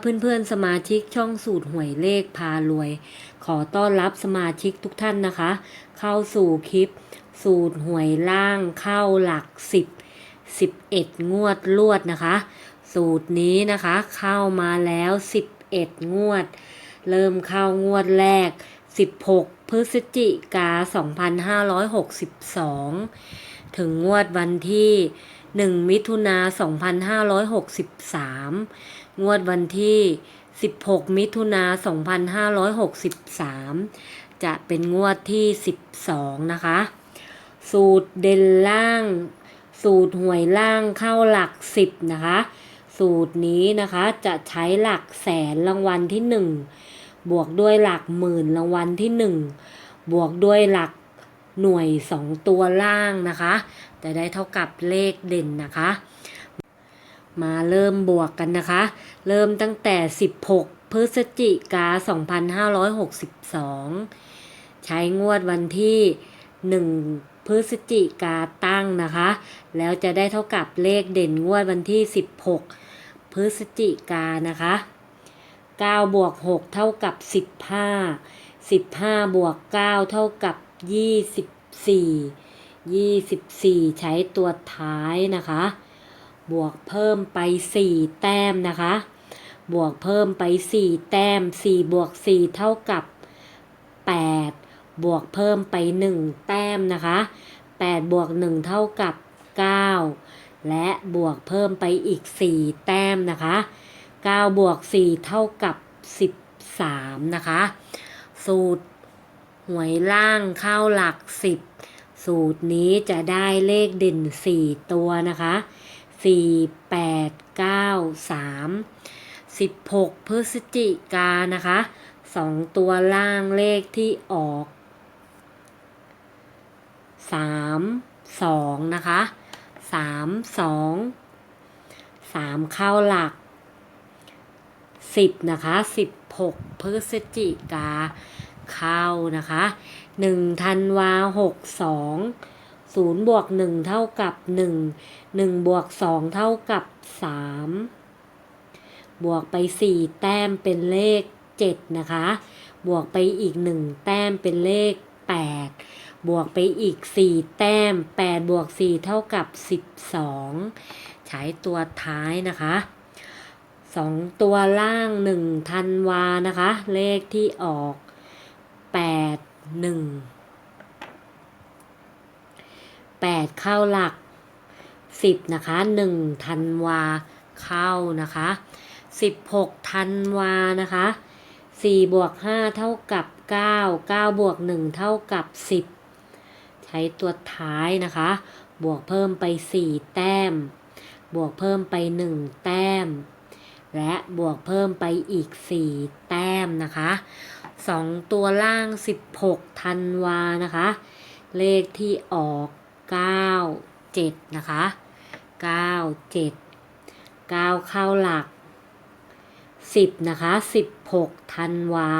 เพื่อนๆสมาชิกช่องสูตรหวยเลขพารวย ขอต้อนรับสมาชิกทุกท่านนะคะ เข้าสู่คลิป สูตรหวยล่างเข้าหลักสิบสิบเอ็ดงวดลวดนะคะ สูตรนี้นะคะเข้ามาแล้วสิบเอ็ดงวด เริ่มเข้างวดแรก 16 พฤศจิกา 2562 ถึงงวดวันที่ 1 มิถุนา2563 งวดวันที่ 16 มิถุนา 2563 จะเป็นงวดที่ 12 นะคะ สูตรเด่นล่าง สูตรหวยล่างเข้าหลัก 10 นะคะ สูตรนี้นะคะจะใช้หลักแสนรางวัลที่ 1 บวกด้วยหลักหมื่นรางวัลที่ 1 บวกด้วยหลักหน่วย 2 ตัวล่างนะคะ จะได้เท่ากับเลขเด่นนะคะ มาเริ่มบวกกันนะคะ เริ่มตั้งแต่ 16 พฤศจิกา 2562 ใช้งวดวันที่ 1 พฤศจิกาตั้งนะคะ แล้วจะได้เท่ากับเลขเด่นงวดวันที่ 16 พฤศจิกานะคะ 9 บวก 6 เท่ากับ 15 15 บวก 9 เท่ากับ 24 24 ใช้ตัวท้ายนะคะ บวกเพิ่มไป 4 แต้มนะคะ บวกเพิ่มไป 4 แต้ม 4 บวก 4 เท่ากับ 8 บวกเพิ่มไป 1 แต้มนะคะ 8 บวก 1 เท่ากับ 9 และบวกเพิ่มไปอีก 4 แต้มนะคะ 9 บวก 4 เท่ากับ 13 นะคะ สูตรหวยล่างเข้าหลัก 10 สูตรนี้จะได้เลขเด่น 4 ตัวนะคะ 4 8 9 3 16พฤศจิกานะคะ2ตัวล่างเลขที่ออก3 2นะคะ3 2 3เข้าหลัก10นะคะ16พฤศจิกาเข้านะคะ1ธันวา62 0บวก1เท่ากับ 1 1บวก2เท่ากับ 3 บวกไป 4 แต้มเป็นเลข 7 นะคะ บวกไปอีก 1 แต้มเป็นเลข 8 บวกไปอีก 4 แต้ม 8 บวก 4 เท่ากับ 12 ใช้ตัวท้ายนะคะ2ตัวล่าง1ธันวานะคะ เลขที่ออก8 1 8 เข้าหลัก 10 นะคะ 1 ธันวาเข้านะคะ 16 ธันวานะคะ 4 บวก 5 เท่ากับ 9 9 บวก 1 เท่ากับ 10 ใช้ตัวท้ายนะคะ บวกเพิ่มไป 4 แต้ม บวกเพิ่มไป 1 แต้ม และบวกเพิ่มไปอีก 4 แต้มนะคะ2ตัวล่าง 16 ธันวานะคะ เลขที่ออก 9 7 นะคะ 9 7 9 เข้าหลัก 10 นะคะ 16ธันวา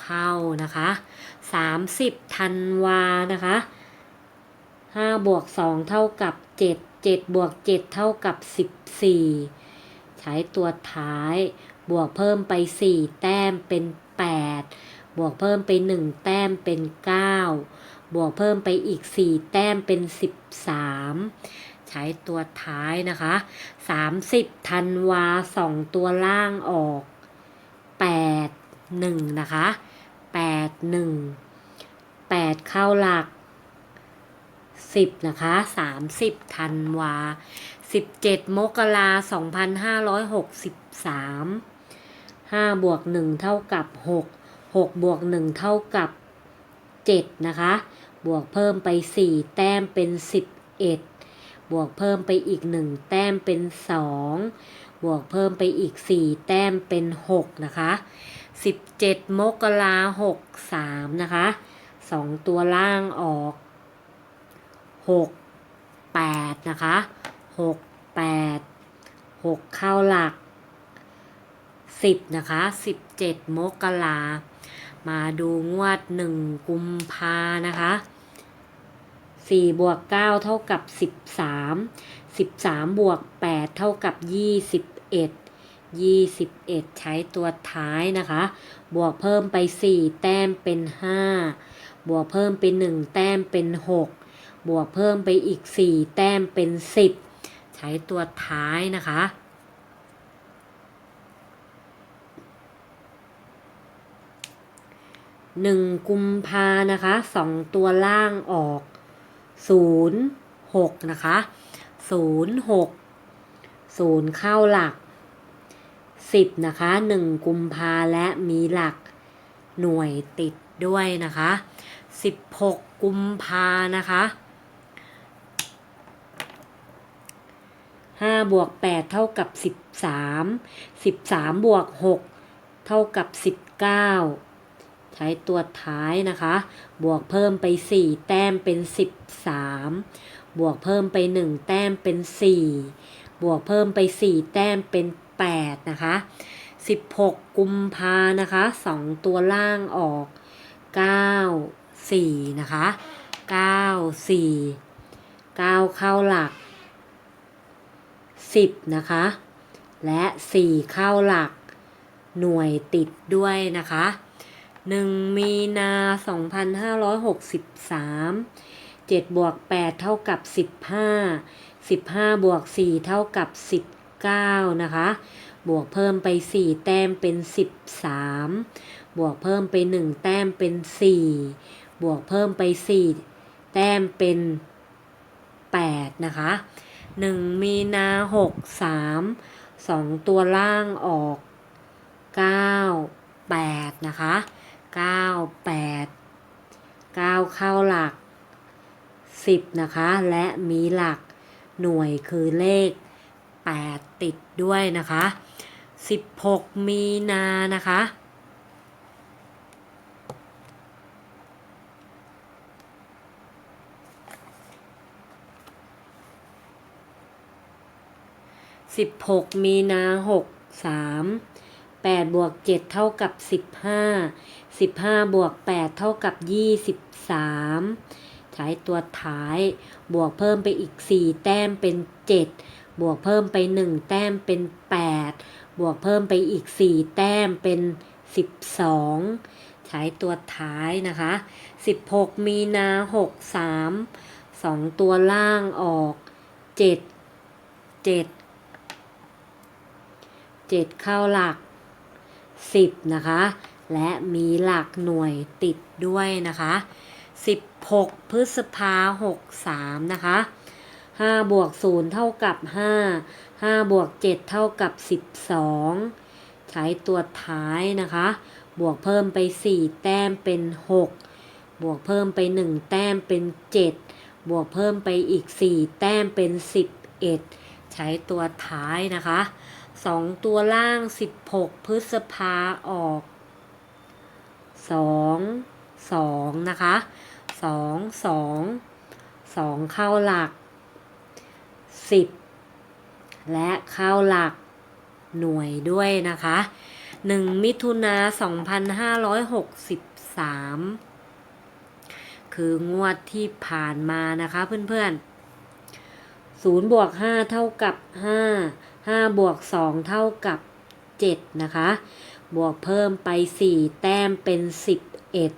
เข้านะคะ 30ธันวานะคะ5บวก2เท่ากับ 7 7บวก7เท่ากับ 14 ใช้ตัวท้าย บวกเพิ่มไป 4 แต้มเป็น 8 บวกเพิ่มไป 1 แต้มเป็น 9 บวกเพิ่มไปอีก 4 แต้มเป็น 13 ใช้ตัวท้ายนะคะ 30ธันวา 2 ตัวล่างออก 8 1 นะคะ 8 1 8 เข้าหลัก 10 นะคะ 30ธันวา 17 มกรา2563 5บวก1เท่ากับ6 6บวก1เท่ากับ 7 นะคะ บวกเพิ่มไป 4 แต้มเป็น 11 บวกเพิ่มไปอีก 1 แต้มเป็น 2 บวกเพิ่มไปอีก 4 แต้มเป็น 6 นะคะ 17 มกรา63นะคะ 2 ตัวล่างออก 6 8 นะคะ 6 8 6 เข้าหลัก 10 นะคะ 17 มกราม มาดูงวด1กุมภานะคะ4บวก9เท่ากับ13 13บวก8เท่ากับ21ยี่สิบเอ็ดใช้ตัวท้ายนะคะ บวกเพิ่มไปสี่แต้มเป็นห้าบวกเพิ่มไปหนึ่งแต้มเป็นหกบวกเพิ่มไปอีกสี่แต้มเป็นสิบใช้ตัวท้ายนะคะ หนึ่งกุมภานะคะสองตัวล่างออกศูนย์หกนะคะศูนย์หกศูนย์เข้าหลักสิบนะคะหนึ่งกุมภาและมีหลักหน่วยติดด้วยนะคะสิบหกกุมภานะคะห้าบวกแปดเท่ากับสิบสามสิบสามบวกหกเท่ากับสิบเก้า ใช้ตัวท้ายนะคะ บวกเพิ่มไป 4 แต้มเป็น 13 บวกเพิ่มไป 1 แต้มเป็น 4 บวกเพิ่มไป 4 แต้มเป็น 8 นะคะ 16 กุมภานะคะ 2 ตัวล่างออก 9 4 นะคะ 9 4 9 เข้าหลัก 10 นะคะ และ 4 เข้าหลักหน่วยติดด้วยนะคะ หนึ่งมีนาสองพันห้าร้อยหกสิบสามเจ็ดบวกแปดเท่ากับสิบห้าสิบห้าบวกสี่เท่ากับสิบเก้านะคะ บวกเพิ่มไปสี่แต้มเป็นสิบสามบวกเพิ่มไปหนึ่งแต้มเป็นสี่บวกเพิ่มไปสี่แต้มเป็นแปดนะคะหนึ่งมีนาหกสามสองตัวล่างออกเก้าแปดนะคะ เก้าแปดเก้าเข้าหลักสิบนะคะ และมีหลักหน่วยคือเลขแปดติดด้วยนะคะสิบหกมีนานะคะสิบหกมีนาหกสาม แปดบวกเจ็ดเท่ากับสิบห้าสิบห้าบวกแปดเท่ากับยี่สิบสามใช้ตัวท้าย บวกเพิ่มไปอีกสี่แต้มเป็นเจ็ดบวกเพิ่มไปหนึ่งแต้มเป็นแปดบวกเพิ่มไปอีกสี่แต้มเป็นสิบสองใช้ตัวท้ายนะคะสิบหกมีนาหกสามสองตัวล่างออกเจ็ดเจ็ดเจ็ดเข้าหลัก สิบนะคะ และมีหลักหน่วยติดด้วยนะคะสิบหกพฤษภาหกสามนะคะห้าบวกศูนย์เท่ากับห้าห้าบวกเจ็ดเท่ากับสิบสองใช้ตัวท้ายนะคะ บวกเพิ่มไปสี่แต้มเป็นหกบวกเพิ่มไปหนึ่งแต้มเป็นเจ็ดบวกเพิ่มไปอีกสี่แต้มเป็นสิบเอ็ดใช้ตัวท้ายนะคะ สองตัวล่างสิบหกพฤษภาออกสองสองนะคะสองสองสองเข้าหลักสิบและเข้าหลักหน่วยด้วยนะคะหนึ่งมิถุนาสองพันห้าร้อยหกสิบสามคืองวดที่ผ่านมานะคะเพื่อนๆศูนย์บวกห้าเท่ากับห้า ห้าบวกสองเท่ากับเจ็ดนะคะ บวกเพิ่มไปสี่แต้มเป็นสิบเอ็ด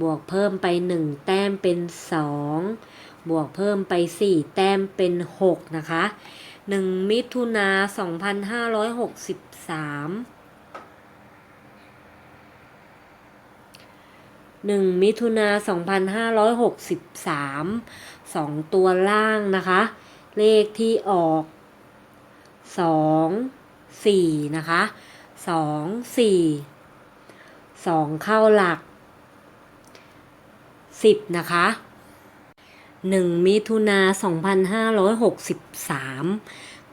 บวกเพิ่มไปหนึ่งแต้มเป็นสองบวกเพิ่มไปสี่แต้มเป็นหกนะคะหนึ่งมิถุนาสองพันห้าร้อยหกสิบสามหนึ่งมิถุนาสองพันห้าร้อยหกสิบสามสองตัวล่างนะคะ เลขที่ออก สองสี่นะคะสองสี่สองเข้าหลักสิบนะคะหนึ่งมิถุนาสองพันห้าร้อยหกสิบสาม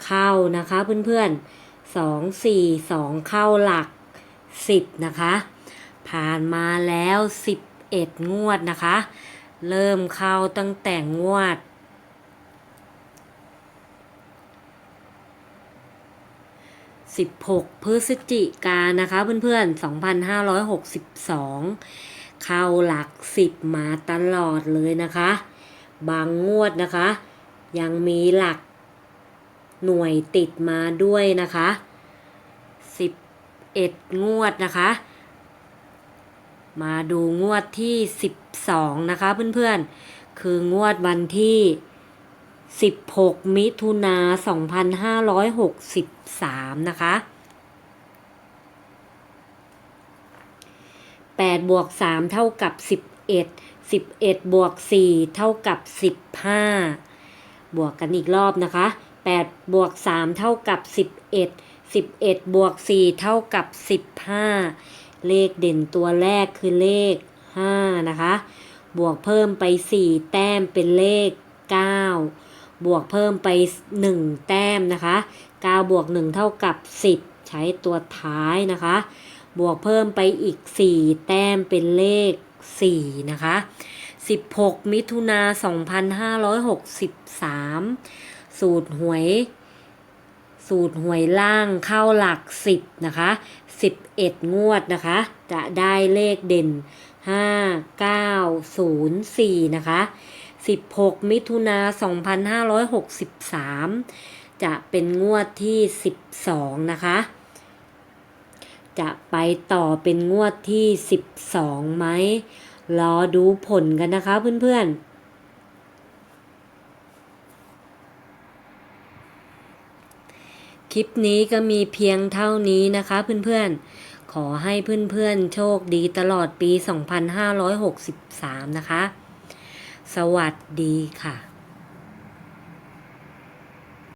เข้านะคะเพื่อนๆสองสี่สองเข้าหลักสิบนะคะ ผ่านมาแล้วสิบเอ็ดงวดนะคะ เริ่มเข้าตั้งแต่งวด 16 พฤศจิกายนนะคะเพื่อนๆ 2562 เข้าหลัก 10 มาตลอดเลยนะคะ บางงวดนะคะ ยังมีหลักหน่วยติดมาด้วยนะคะ 11 งวดนะคะ มาดูงวดที่ 12 นะคะเพื่อนๆ คืองวดวันที่ 16 มิถุนา 2563 นะคะ 8 บวก 3 เท่ากับ 11 11 บวก 4 เท่ากับ 15 บวกกันอีกรอบนะคะ 8 บวก 3 เท่ากับ 11 11 บวก 4 เท่ากับ 15 เลขเด่นตัวแรกคือเลข 5 นะคะ บวกเพิ่มไป 4 แต้มเป็นเลข 9 บวกเพิ่มไป 1 แต้มนะคะ 9 บวก 1 เท่ากับ 10 ใช้ตัวท้ายนะคะ บวกเพิ่มไปอีก 4 แต้มเป็นเลข 4 นะคะ 16 มิถุนา 2563 สูตรหวย สูตรหวยล่างเข้าหลัก 10 นะคะ 11 งวดนะคะ จะได้เลขเด่น 5 9 0 4 นะคะ 16 มิถุนา 2563 จะเป็นงวดที่ 12 นะคะ จะไปต่อเป็นงวดที่ 12ไหมรอดูผลกันนะคะเพื่อนๆคลิปนี้ก็มีเพียงเท่านี้นะคะเพื่อนๆ ขอให้เพื่อนๆ โชคดีตลอดปี 2563 นะคะ สวัสดีค่ะ